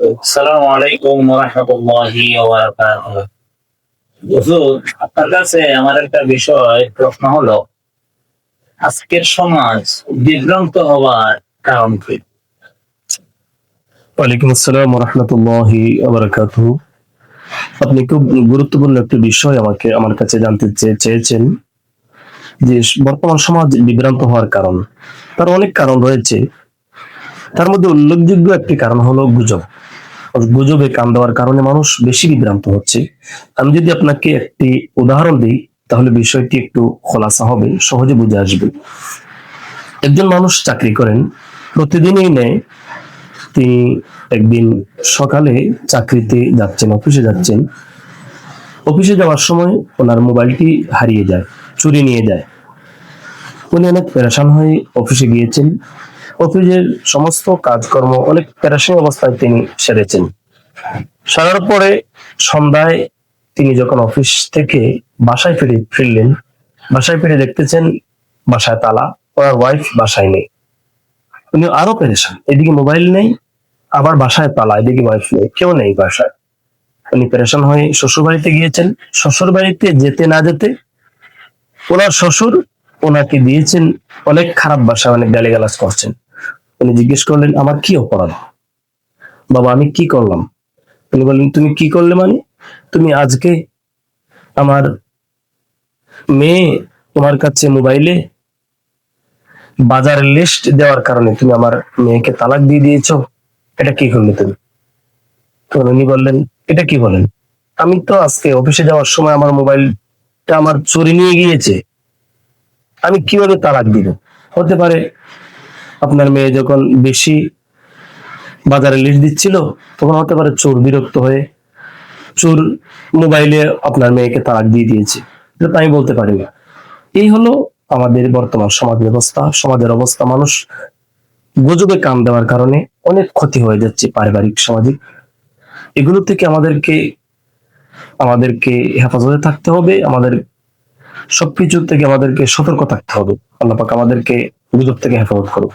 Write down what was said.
আসসালামু আলাইকুম রহমতুল্লাহি আপনার কাছে আমার একটা বিষয়, প্রশ্ন হলো, আজকের সমাজ বিভ্রান্ত হওয়ার কারণ কি? ওয়ালাইকুম আসসালাম আপনি খুব গুরুত্বপূর্ণ একটি বিষয় আমাকে, আমার কাছে জানতে চেয়েছেন, যে বর্তমান সমাজ বিভ্রান্ত হওয়ার কারণ। তার অনেক কারণ রয়েছে। তার মধ্যে উল্লেখযোগ্য একটি কারণ হলো গুজব। গুজবে কান দেওয়ার কারণে মানুষ বেশি বিভ্রান্ত হচ্ছে। আমি যদি আপনাকে একটি উদাহরণ দিই, তাহলে বিষয়টি একটু খোলাসা হবে, সহজে বুঝে আসবে। একজন মানুষ চাকরি করেন, প্রতিদিনই নেয়, তিনি একদিন সকালে চাকরিতে যাচ্ছেন, অফিসে যাচ্ছেন। অফিসে যাওয়ার সময় ওনার মোবাইলটি হারিয়ে যায়, চুরি নিয়ে যায়। উনি অনেক পেরেশান হয়ে অফিসে গিয়েছেন। অফিসের সমস্ত কাজকর্ম অনেক পেরেশানি অবস্থায় তিনি সেরেছেন। সারার পরে সন্ধ্যায় তিনি যখন অফিস থেকে বাসায় ফিরে ফিরলেন, বাসায় ফিরে দেখতেছেন বাসায় তালা, ওনার ওয়াইফ বাসায় নেই। উনি আরও পেরেশান, এদিকে মোবাইল নেই, আবার বাসায় তালা, এদিকে ওয়াইফ নেই, কেউ নেই বাসায়। উনি পেরেশান হয়ে শ্বশুর বাড়িতে গিয়েছেন শ্বশুর বাড়িতে যেতে না যেতে ওনার শ্বশুর ওনাকে দিয়েছেন অনেক খারাপ ভাষায় অনেক গালিগালাজ করছেন। উনি জিজ্ঞেস করলেন, আমার কি অপরাধ? বাবা, আমি কি করলাম? উনি বললেন, তুমি কি করলে মানে? তুমি আজকে আমার মেয়ে তোমার কাছে মোবাইলে বাজারের লিস্ট দেওয়ার কারণে তুমি আমার মেয়েকে তালাক দিয়ে দিয়েছ। এটা কি করলে তুমি? উনি বললেন, এটা কি বলেন? আমি তো আজকে অফিসে যাওয়ার সময় আমার মোবাইলটা আমার চুরি নিয়ে গিয়েছে। আমি কীভাবে তালাক দিব? হতে পারে আপনার মেয়ে যখন বেশি বাজারে লিস্ট দিচ্ছিল, তখন হতে পারে চোর বিরক্ত হয়ে চোর মোবাইলে আপনার মেয়েকে তালাক দিয়ে দিয়েছে। এটা আমি বলতে পারি না। এই হলো আমাদের বর্তমান সমাজ ব্যবস্থা। সমাজের অবস্থা মানুষ গুজবে কান দেওয়ার কারণে অনেক ক্ষতি হয়ে যাচ্ছে পারিবারিক, সামাজিক। এগুলো থেকে আমাদেরকে আমাদেরকে হেফাজতে থাকতে হবে। আমাদের সবকিছু থেকে আমাদেরকে সতর্ক থাকতে হবে। আল্লাহ পাক আমাদেরকে গুজব থেকে হেফাজত করুক।